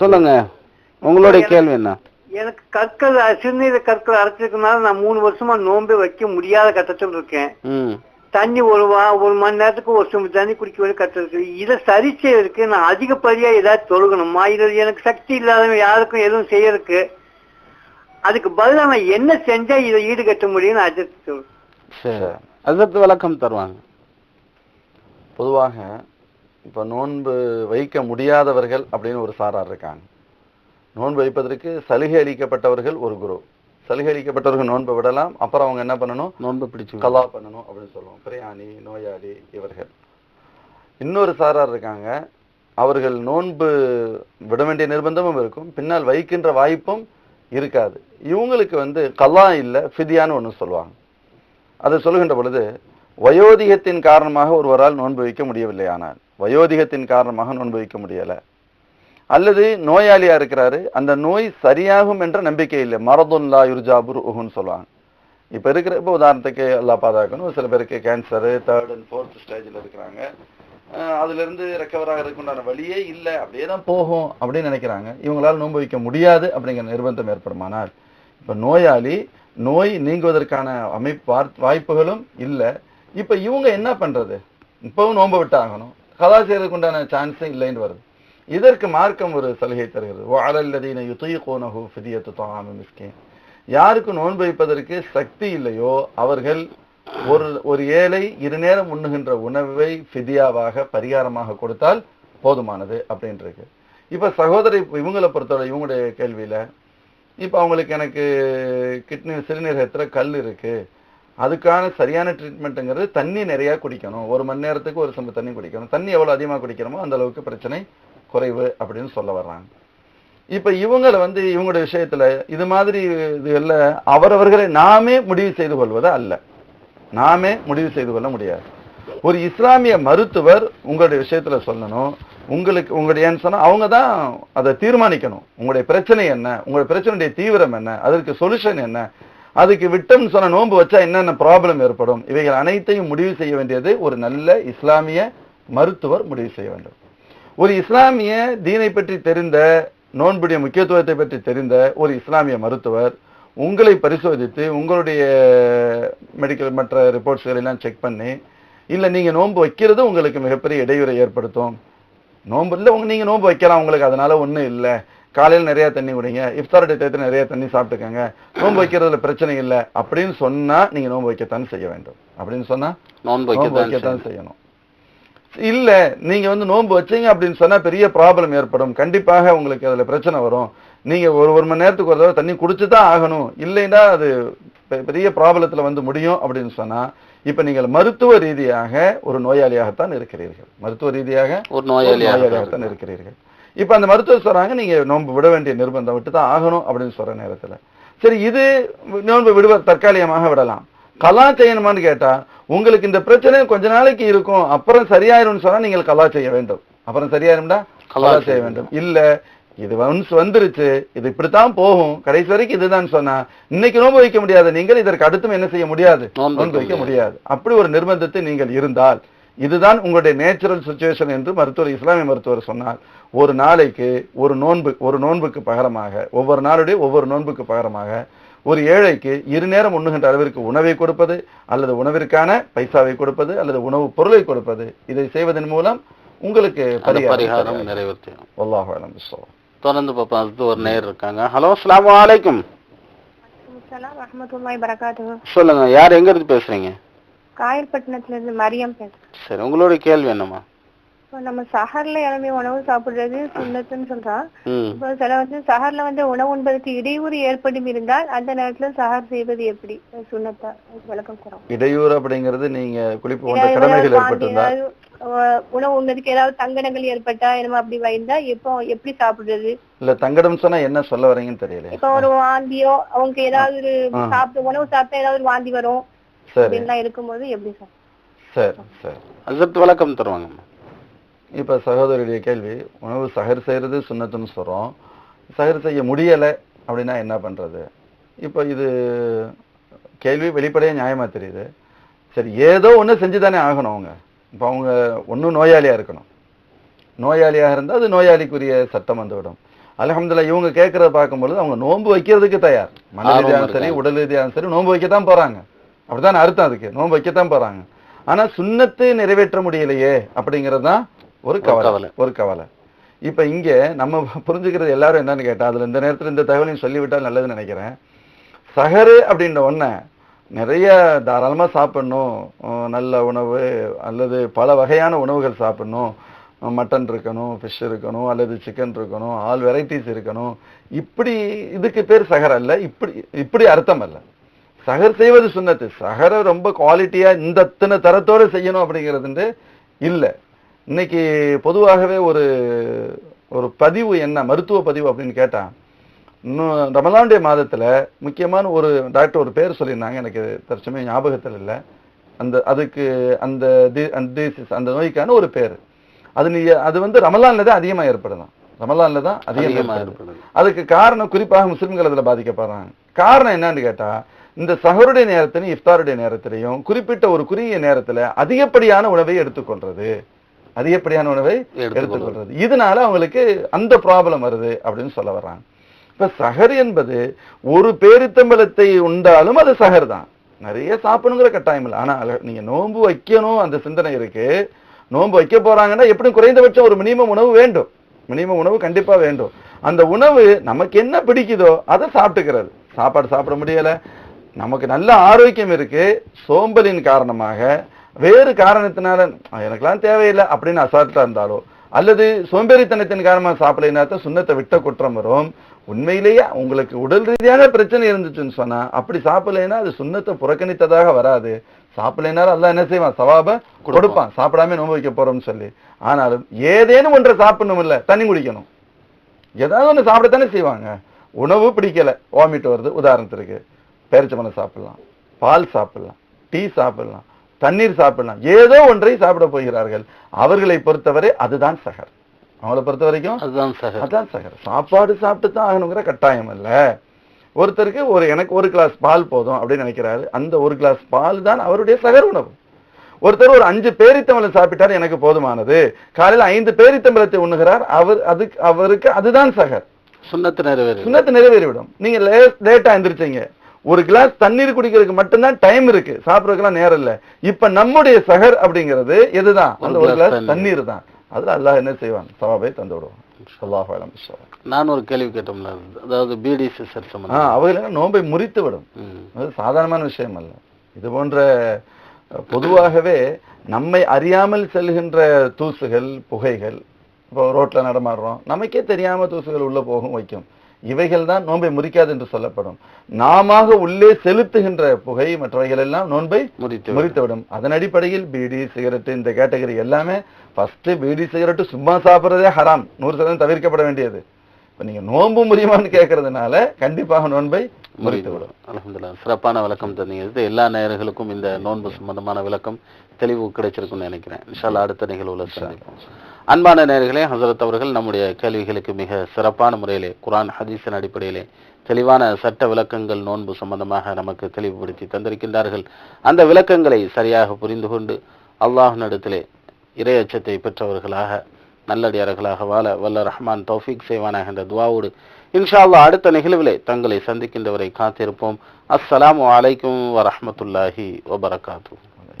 சொல்லுங்க. உங்களுடைய கேள்வி என்ன? எனக்கு கற்கள் சிறுநீர கற்கள் அரைச்சிருக்கனால நான் மூணு வருஷமா நோன்பே வைக்க முடியாத கட்டத்தில் இருக்கேன். தண்ணி ஒரு வா ஒரு மணி நேரத்துக்கு ஒரு சொம்பு தண்ணி குடிக்க வேண்டிய கட்டம் இருக்கு. இதை சரி செய்யறதுக்கு நான் அதிகப்படியா ஏதாவது தொழுகணுமா? இது எனக்கு சக்தி இல்லாதவங்க யாருக்கும் எதுவும் செய்யறதுக்கு? அதுக்கு பதிலா நான் என்ன செஞ்சா இதை ஈடுகட்ட முடியும்னு அஜித் அதற்கு விளக்கம் தருவாங்க. பொதுவாக இப்போ நோன்பு வைக்க முடியாதவர்கள் அப்படின்னு ஒரு சாரார் இருக்காங்க. நோன்பு வைப்பதற்கு சலுகை அளிக்கப்பட்டவர்கள் ஒரு குரு. சலுகை அளிக்கப்பட்டவர்கள் நோன்பை விடலாம். அப்புறம் அவங்க என்ன பண்ணணும்? நோன்பு பிடிச்சு கலா பண்ணணும் அப்படின்னு சொல்லுவோம். பிரயாணி நோயாளி இவர்கள். இன்னொரு சாரார் இருக்காங்க. அவர்கள் நோன்பு விட வேண்டிய நிர்பந்தமும் இருக்கும். பின்னால் வைக்கின்ற வாய்ப்பும் இருக்காது. இவங்களுக்கு வந்து கலா இல்லை ஃபிதியான்னு ஒன்று சொல்லுவாங்க. அதை சொல்லுகின்ற பொழுது வயோதிகத்தின் காரணமாக ஒருவரால் நோன்பு வைக்க முடியவில்லை ஆனால் வயோதிகத்தின் காரணமாக நோன்பு வைக்க முடியலை. அல்லது நோயாளியாக இருக்கிறாரு அந்த நோய் சரியாகும் என்ற நம்பிக்கை இல்லை. மரதுல்லா யுர்ஜாபுர் உஹுன்னு சொல்லுவாங்க. இப்போ இருக்கிற இப்போ உதாரணத்துக்கு எல்லாம் பாதுகாக்கணும். சில பேருக்கு கேன்சரு தேர்ட் அண்ட் ஃபோர்த் ஸ்டேஜில் இருக்கிறாங்க. அதுலேருந்து அதுல இருந்து ரெக்கவர் ஆகிறதுக்குண்டான வழியே இல்லை. அப்படியே தான் போகும் அப்படின்னு நினைக்கிறாங்க. இவங்களால் நோன்பு வைக்க முடியாது அப்படிங்கிற நிர்பந்தம் ஏற்படுமானால் இப்போ நோயாளி நோய் நீங்குவதற்கான அமைப்பு வாய்ப்புகளும் இல்லை. இப்ப இவங்க என்ன பண்றது? இப்பவும் நோன்பு விட்டாகணும். ஆகணும் செய்யறதுக்கு உண்டான சான்ஸே இல்லைன்னு வருது. இதற்கு மார்க்கம் ஒரு சலுகை தருகிறது. வாழல்லதீன யுத்தீகோனஹு ஃபிதியத்து தொகாம மிஸ்கின் யாருக்கு நோன்பு வைப்பதற்கு சக்தி இல்லையோ அவர்கள் ஒரு ஒரு ஏழை இரு நேரம் உண்ணுகின்ற உணவை ஃபிதியாவாக பரிகாரமாக கொடுத்தால் போதுமானது அப்படின்றது இப்போ சகோதரி இவங்களை பொறுத்தவரை இவங்களுடைய கேள்வியில் இப்போ அவங்களுக்கு எனக்கு கிட்னி சிறுநீரகத்தில் கல் இருக்குது அதுக்கான சரியான ட்ரீட்மெண்ட்டுங்கிறது தண்ணி நிறையா குடிக்கணும். ஒரு மணி நேரத்துக்கு ஒரு சம்பு தண்ணி குடிக்கணும். தண்ணி எவ்வளோ அதிகமாக குடிக்கிறோமோ அந்த அளவுக்கு பிரச்சனை குறைவு அப்படின்னு சொல்ல வர்றாங்க. இப்போ இவங்களை வந்து இவங்களுடைய விஷயத்தில் இது மாதிரி இதுகளில் அவரவர்களை நாமே முடிவு செய்து கொள்வது அல்ல. நாமே முடிவு செய்து கொள்ள முடியாது. ஒரு இஸ்லாமிய மருத்துவர் உங்களுடைய விஷயத்துல சொல்லணும். உங்களுக்கு உங்களுடைய சொன்னால் அவங்க தான் அதை தீர்மானிக்கணும். உங்களுடைய பிரச்சனை என்ன? உங்களுடைய பிரச்சனையுடைய தீவிரம் என்ன? அதற்கு சொல்யூஷன் என்ன? அதுக்கு விட்டம்னு சொன்ன நோன்பு வச்சா என்னென்ன ப்ராப்ளம் ஏற்படும்? இவைகள் அனைத்தையும் முடிவு செய்ய வேண்டியது ஒரு நல்ல இஸ்லாமிய மருத்துவர் முடிவு செய்ய வேண்டும். ஒரு இஸ்லாமிய தீனை பற்றி தெரிந்த நோன்புடைய முக்கியத்துவத்தை பற்றி தெரிந்த ஒரு இஸ்லாமிய மருத்துவர் உங்களை பரிசோதித்து உங்களுடைய மெடிக்கல் மற்ற ரிப்போர்ட்ஸ்கள் எல்லாம் செக் பண்ணி இல்லை நீங்கள் நோன்பு வைக்கிறது உங்களுக்கு மிகப்பெரிய இடையூறை ஏற்படுத்தும். நோன்பு இல்லை உங்க நீங்கள் நோன்பு வைக்கலாம் உங்களுக்கு அதனால ஒன்றும் இல்லை. காலையில் நிறைய தண்ணி குடிங்க இஃப்தாருடைய டயத்துல நிறைய தண்ணி சாப்பிட்டுக்கங்க நோன்பு வைக்கிறதுல பிரச்சனை இல்லை அப்படின்னு சொன்னா நீங்க நோன்பு வைக்கத்தான் செய்ய வேண்டும். அப்படின்னு சொன்னா நோன்பு வைக்கத்தான் செய்யணும். இல்ல நீங்க வந்து நோன்பு வச்சீங்க அப்படின்னு சொன்னா பெரிய ப்ராப்ளம் ஏற்படும். கண்டிப்பாக உங்களுக்கு அதுல பிரச்சனை வரும். நீங்க ஒரு ஒரு மணி நேரத்துக்கு ஒரு தடவை தண்ணி குடிச்சு தான் ஆகணும். இல்லைன்னா அது பெரிய ப்ராப்ளத்துல வந்து முடியும் அப்படின்னு சொன்னா இப்ப நீங்கள் மருத்துவ ரீதியாக ஒரு நோயாளியாகத்தான் இருக்கிறீர்கள். மருத்துவ ரீதியாக ஒரு ஒரு நோயாளியாக நோயாளியாகத்தான் இருக்கிறீர்கள். இப்ப அந்த மருத்துவர் சொல்றாங்க நீங்க நோன்பு விட வேண்டிய நிர்பந்தம் விட்டு தான் ஆகணும் அப்படின்னு சொல்ற நேரத்துல. சரி இது நோன்பு விடுவர் தற்காலிகமாக விடலாம். கலா செய்யணுமான்னு கேட்டா உங்களுக்கு இந்த பிரச்சனை கொஞ்ச நாளைக்கு இருக்கும் அப்புறம் சரியாயிரும்னு சொன்னா நீங்கள் கலா செய்ய வேண்டும். அப்புறம் சரியாயிரும்டா? கலா செய்ய வேண்டும். இல்ல இது ஒன்ஸ் வந்துருச்சு இது இப்படித்தான் போகும். கடைசி வரைக்கும் இதுதான் சொன்னா இன்னைக்கு நோன்பு வைக்க முடியாது நீங்கள் இதற்கு அடுத்தும் என்ன செய்ய முடியாது? நோன்பு வைக்க முடியாது. அப்படி ஒரு நிர்பந்தத்தை நீங்கள் இருந்தால் இதுதான் உங்களுடைய நேச்சுரல் சுச்சுவேஷன் என்று மருத்துவர் இஸ்லாமிய மருத்துவர் சொன்னார் ஒரு நாளைக்கு ஒரு நோன்பு ஒரு நோன்புக்கு பகரமாக ஒவ்வொரு நாளுடைய ஒவ்வொரு நோன்புக்கு பகரமாக ஒரு ஏழைக்கு இரு நேரம் உண்ணுகின்ற அளவிற்கு உணவை கொடுப்பது அல்லது உணவிற்கான பைசாவை கொடுப்பது அல்லது உணவு பொருளை கொடுப்பது இதை செய்வதன் மூலம் உங்களுக்கு பரிகாரம். நிறைவேற்றும். தொடர்ந்து பார்ப்போம் அடுத்து ஒரு நேர் இருக்காங்க. ஹலோ அஸ்ஸலாமு அலைக்கும். அஸ்ஸலாம் வரஹ்மத்துல்லாஹி வரகாத்துஹு சொல்லுங்க யார் எங்க இருந்து பேசுறீங்க? காயல்பட்டினத்துல இருந்து மரியம் பேசுறேன். சரி உங்களுடைய கேள்வி என்னம்மா? இப்போ நம்ம சஹர்ல இறங்கி உணவு சாப்பிடுறது சுண்ணத்துன்னு சொல்றான். இப்போ சில வந்து சஹர்ல வந்து உணவு உண்பதற்கு இடையூறு ஏற்படும் இருந்தால் அந்த நேரத்துல சஹர் செய்வது எப்படி? சுண்ணத்தா விளக்கம் தரோம் இடையூறு அப்படிங்கிறது நீங்க குளிப்பு போன்ற கடமைகள் ஏற்பட்டிருந்தா உணவு உண்பதற்கு ஏதாவது தங்கடங்கள் ஏற்பட்டா என்னமோ அப்படி வந்தா எப்போ எப்படி சாப்பிடுறது? இல்ல தங்கடம் சொன்னா என்ன சொல்ல வரீங்கன்னு தெரியல இப்போ ஒரு வாந்தியோ அவங்க ஏதாவது ஒரு. சாப்பிட்டு உணவு சாப்பிட்டா ஏதாவது ஒரு வாந்தி வரும். அப்படின்லாம் இருக்கும்போது எப்படி சரி? சரி அதற்கு விளக்கம் தருவாங்கம்மா இப்ப சகோதரியுடைய கேள்வி உணவு சகர் செய்யறது சுண்ணத்துன்னு சொல்றோம். சகர் செய்ய முடியல அப்படின்னா என்ன பண்றது? இப்போ இது கேள்வி வெளிப்படையா நியாயமா தெரியுது. சரி ஏதோ ஒண்ணு செஞ்சுதானே ஆகணும் அவங்க. இப்போ அவங்க ஒண்ணும் நோயாளியா இருக்கணும். நோயாளியாக இருந்தால் அது நோயாளிக்குரிய சட்டம் வந்துவிடும். அல்ஹம்துலில்லாஹ் இவங்க கேட்கறத பார்க்கும்பொழுது அவங்க நோன்பு வைக்கிறதுக்கு தயார். மன ரீதியாகவும் சரி. உடல் ரீதியாகவும் சரி நோன்பு வைக்கத்தான் போறாங்க. அப்படிதான் அர்த்தம் அதுக்கு. நோன்பு வைக்கத்தான் போறாங்க. ஆனா சுண்ணத்தை நிறைவேற்ற முடியலையே அப்படிங்கிறது தான் ஒரு கவலை. ஒரு கவலை. இப்ப இங்க நம்ம புரிஞ்சுக்கிறது எல்லாரும் என்னன்னு கேட்டா அதுல இந்த நேரத்துல இந்த தகவலையும் சொல்லிவிட்டால் நல்லதுன்னு நினைக்கிறேன். சஹரு அப்படின்ற ஒன்றை நிறைய தாராளமாக சாப்பிடணும். நல்ல உணவு அல்லது பல வகையான உணவுகள் சாப்பிடணும். மட்டன் இருக்கணும் ஃபிஷ் இருக்கணும் அல்லது சிக்கன் இருக்கணும் ஆல் வெரைட்டிஸ் இருக்கணும். இப்படி இதுக்கு பேர் சஹர் அல்ல. இப்படி இப்படி அர்த்தம் அல்ல. சஹர் செய்வது சுன்னத்து சஹரை ரொம்ப குவாலிட்டியா இந்த இத்தனை தரத்தோட செய்யணும் அப்படிங்கிறது இல்லை. இன்னைக்கு பொதுவாகவே ஒரு ஒரு பதிவு என்ன மருத்துவ பதிவு அப்படின்னு கேட்டா இன்னும் ரமலானுடைய மாதத்துல முக்கியமான ஒரு டாக்டர் ஒரு பேர் சொல்லியிருந்தாங்க எனக்கு தற்சமயம் ஞாபகத்தில் இல்லை. அந்த அதுக்கு அந்த டி- அந்த நோய்க்கான ஒரு பேர். அது நீ அது வந்து ரமலான்ல தான் அதிகமா ஏற்படுதான். ரமலான்ல தான் அதிகமா அதிகமா ஏற்படுது. அதுக்கு காரணம் குறிப்பாக முஸ்லிம்கள் அதுல பாதிக்கப்படுறாங்க. காரணம் என்னன்னு கேட்டா இந்த சஹருடைய நேரத்திலையும் இஃப்தாருடைய நேரத்திலையும் குறிப்பிட்ட ஒரு குறுகிய நேரத்துல அதிகப்படியான உணவை எடுத்துக்கொள்றது. அதிகப்படியான உணவை எடுத்துக்கொள்றது. இதனால அவங்களுக்கு அந்த ப்ராப்ளம் வருது அப்படின்னு சொல்ல வர்றாங்க. இப்ப சஹர் என்பது ஒரு பேரித்தம்பலத்தை உண்டாலும் அது சஹர் தான். நிறைய சாப்பிடணுங்கிற கட்டாயம் இல்லை. ஆனா நீங்க நோன்பு வைக்கணும் அந்த சிந்தனை இருக்கு. நோன்பு வைக்க போறாங்கன்னா எப்படியும் குறைந்தபட்சம் ஒரு மினிமம் உணவு வேண்டும். மினிமம் உணவு கண்டிப்பா வேண்டும். அந்த உணவு நமக்கு என்ன பிடிக்குதோ அதை சாப்பிட்டுக்கிறது. சாப்பாடு சாப்பிட முடியல. நமக்கு நல்ல ஆரோக்கியம் இருக்கு. சோம்பலின் காரணமாக வேறு காரணத்தினால "அஹ், எனக்கெல்லாம் தேவையில்லை அப்படின்னு அசால்ட்டா இருந்தாலோ அல்லது சோம்பேறித்தனத்தின் காரணமாக சாப்பிடலைன்னா தான் சுண்ணத்தை விட்ட குற்றம் வரும். உண்மையிலேயே உங்களுக்கு உடல் ரீதியான பிரச்சனை இருந்துச்சுன்னு சொன்னா அப்படி சாப்பிடலைன்னா அது சுண்ணத்தை புறக்கணித்ததாக வராது. சாப்பிடலைனாலும் அல்லாஹ் என்ன செய்வான்? சவாப கொடுப்பான். சாப்பிடாம நோன்பு வைக்க போறோம்னு சொல்லி. ஆனாலும் ஏதேனும் ஒன்றை சாப்பிடணும் இல்ல தண்ணி குடிக்கணும். ஏதாவது ஒன்று சாப்பிடத்தானே செய்வாங்க. உணவு பிடிக்கல வாமிட் வருது. உதாரணத்திற்கு பேரிச்சம்பழம் சாப்பிடலாம் பால் சாப்பிடலாம் டீ சாப்பிடலாம் தண்ணீர் சாப்பிடலாம். ஏதோ ஒன்றை சாப்பிட போகிறார்கள். அவர்களை பொறுத்தவரை அதுதான் சகர். அவங்கள பொறுத்த வரைக்கும் அதுதான் சகர். சாப்பாடு சாப்பிட்டு தான் ஆகணுங்கிற கட்டாயம் இல்ல. ஒருத்தருக்கு ஒரு எனக்கு ஒரு கிளாஸ் பால் போதும் அப்படின்னு நினைக்கிறாரு. அந்த ஒரு கிளாஸ் பால் தான் அவருடைய சகர் உணவு. ஒருத்தர் ஒரு அஞ்சு பேரித்தம்பளம் சாப்பிட்டார் எனக்கு போதுமானது. காலையில ஐந்து பேரித்தம்பளத்தை உண்ணுகிறார். அவர் அதுக்கு அவருக்கு அதுதான் சகர். சுண்ணத்து நிறைவேறு சுண்ணத்து நிறைவேறிவிடும். நீங்க லேட்டா எந்திரிச்சீங்க. ஒரு கிளாஸ் தண்ணீர் குடிக்கிறதுக்கு மட்டும்தான் டைம் இருக்கு. சாப்பிடறதுக்கெல்லாம் நேரம் இல்ல. இப்ப நம்முடைய சகர் அப்படிங்கிறது எதுதான்? அந்த ஒரு கிளாஸ் தண்ணீர். தான் அதுல அல்லாஹ் என்ன செய்வான்? சவாபை தந்து விடுவான். நான் ஒரு கேள்வி கேட்டோம்ல. அதாவது பிடி சம்பந்தம்? அவைகள் நோன்பை முறித்து விடும். அது சாதாரணமான விஷயம் அல்ல. இது போன்ற பொதுவாகவே நம்மை அறியாமல் செல்கின்ற தூசுகள் புகைகள் இப்போ ரோட்ல நடமாடுறோம். நமக்கே தெரியாம தூசுகள் உள்ள போகும் வைக்கும். இவைகள் தான் நோன்பை முறிக்காது என்று சொல்லப்படும். நாம உள்ளே செலுத்துகின்ற புகை மற்றவைகள் எல்லாம் நோன்பை முறித்து விடும். முறித்துவிடும் அதன் அடிப்படையில் பீடி சிகரெட் இந்த கேட்டகரி எல்லாமே ஃபர்ஸ்ட் பீடி சிகரெட் சும்மா சாப்பிடுறதே ஹராம். நூறு சதவீதம் தவிர்க்கப்பட வேண்டியது. இப்ப நீங்க நோன்பு முறியுமான்னு கேட்கறதுனால கண்டிப்பாக நோன்பை முறித்து விடும். அல்ஹம்துலில்லாஹ். சிறப்பான விளக்கம் தந்தீங்க. இது எல்லா நேயர்களுக்கும் இந்த நோன்பு சம்பந்தமான விளக்கம் தெளிவு கிடைச்சிருக்கும்னு நினைக்கிறேன். இன்ஷால்லா அடுத்த நிகழ்வுல சந்திப்போம். அன்பான நேயர்களே ஹசரத் அவர்கள் நம்முடைய கேள்விகளுக்கு மிக சிறப்பான முறையிலே குர்ஆன் ஹதீஸின் அடிப்படையிலே தெளிவான சட்ட விளக்கங்கள் நோன்பு சம்பந்தமாக நமக்கு தெளிவுபடுத்தி தந்திருக்கின்றார்கள். அந்த விளக்கங்களை சரியாக புரிந்து கொண்டு அல்லாஹ்விடத்திலே இறை அச்சத்தை பெற்றவர்களாக நல்லடியார்களாக வாழ வல்ல ரஹ்மான் தௌஃபிக் செய்வானாக என்ற துவாவோடு இன்ஷா அல்லாஹ் அடுத்த நிகழ்விலே தங்களை சந்திக்கின்றவரை காத்திருப்போம். அஸ்ஸலாமு அலைக்கும் வரமத்துல்லாஹி வபரகாத்தூ